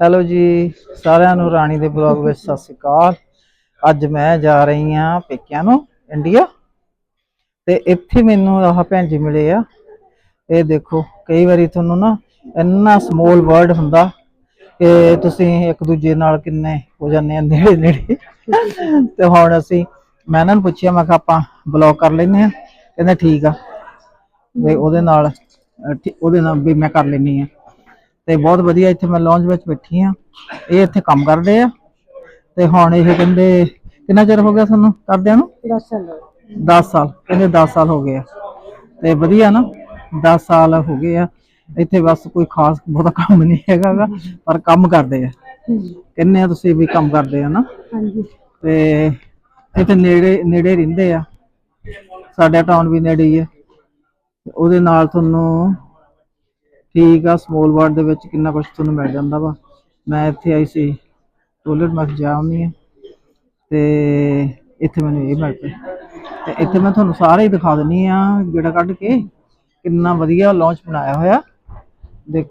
Hello ਜੀ, ਸਾਰਿਆਂ ਨੂੰ ਰਾਣੀ ਦੇ ਬਲੌਗ ਵਿੱਚ ਸਤਿ ਸ਼੍ਰੀ ਅਕਾਲ। ਅੱਜ ਮੈਂ ਜਾ ਰਹੀ ਹਾਂ ਪੇਕਿਆਂ ਨੂੰ, ਇੰਡੀਆ। ਤੇ ਇੱਥੇ ਮੈਨੂੰ ਆਹ ਭੈਣ ਜੀ ਮਿਲੇ ਆ। ਇਹ ਦੇਖੋ, ਕਈ ਵਾਰੀ ਤੁਹਾਨੂੰ ਨਾ ਇੰਨਾ ਸਮੋਲ ਵਰਡ ਹੁੰਦਾ ਕਿ ਤੁਸੀਂ ਇੱਕ ਦੂਜੇ ਨਾਲ ਕਿੰਨੇ ਹੋ ਜਾਂਦੇ ਆ, ਨੇੜੇ ਨੇੜੇ। ਤੇ ਹੁਣ ਅਸੀਂ, ਮੈਂ ਇਹਨਾਂ ਨੂੰ ਪੁੱਛਿਆ, ਮੈਂ ਕਿਹਾ ਆਪਾਂ ਬਲੌਗ ਕਰ ਲੈਨੇ ਆ ਕਹਿੰਦੇ ਠੀਕ ਆ। ਵੀ ਉਹਦੇ ਨਾਲ ਉਹਦੇ ਨਾਲ ਵੀ ਮੈਂ ਕਰ ਲੈਨੀ ਆ ਤੇ ਬਹੁਤ ਵਧੀਆ ਇੱਥੇ ਮੈਂ ਲੌਂਜ ਵਿੱਚ ਬੈਠੀ ਆ ਇਹ ਇੱਥੇ ਕੰਮ ਕਰਦੇ ਆ। ਤੇ ਹੁਣ ਇਹ ਕਹਿੰਦੇ ਕਿੰਨਾ ਚਿਰ ਹੋ ਗਿਆ ਤੁਹਾਨੂੰ ਕਰਦਿਆਂ ਨੂੰ? 10 ਸਾਲ ਕਹਿੰਦੇ 10 ਸਾਲ ਹੋ ਗਏ ਆ। ਤੇ ਵਧੀਆ ਨਾ 10 ਸਾਲ ਹੋ ਗਏ ਆ। ਇੱਥੇ ਬਸ ਕੋਈ ਖਾਸ ਬਹੁਤਾ ਕੰਮ ਨਹੀਂ ਹੈਗਾ ਪਰ ਕੰਮ ਕਰਦੇ ਆ। ਕਹਿੰਦੇ ਆ ਤੁਸੀਂ ਵੀ ਕੰਮ ਕਰਦੇ ਆ ਨਾ। ਹਾਂਜੀ। ਤੇ ਇੱਥੇ ਨੇੜੇ ਨੇੜੇ ਰਹਿੰਦੇ ਆ। ਸਾਡਾ ਟਾਊਨ ਵੀ ਨੇੜੇ ਹੀ ਤੇ ਉਹਦੇ ਨਾਲ ਤੁਹਾਨੂੰ ਠੀਕ ਆ ਸਮੋਲ ਵਾਰਡ ਦੇ ਵਿੱਚ ਕਿੰਨਾ ਕੁਝ ਤੁਹਾਨੂੰ ਮਿਲ ਜਾਂਦਾ ਵਾ। ਮੈਂ ਇੱਥੇ ਆਈ ਸੀ ਟੋਇਲਟ ਮੈਂ ਜਾ ਆਉਂਦੀ ਆ ਤੇ ਇੱਥੇ ਮੈਨੂੰ ਇਹ ਮਿਲ ਪਿਆ। ਤੇ ਇੱਥੇ ਮੈਂ ਤੁਹਾਨੂੰ ਸਾਰੇ ਹੀ ਦਿਖਾ ਦਿੰਨੀ ਆ ਗੇੜਾ ਕੱਢ ਕੇ ਕਿੰਨਾ ਵਧੀਆ ਲਾਂਚ ਬਣਾਇਆ ਹੋਇਆ। ਦੇਖ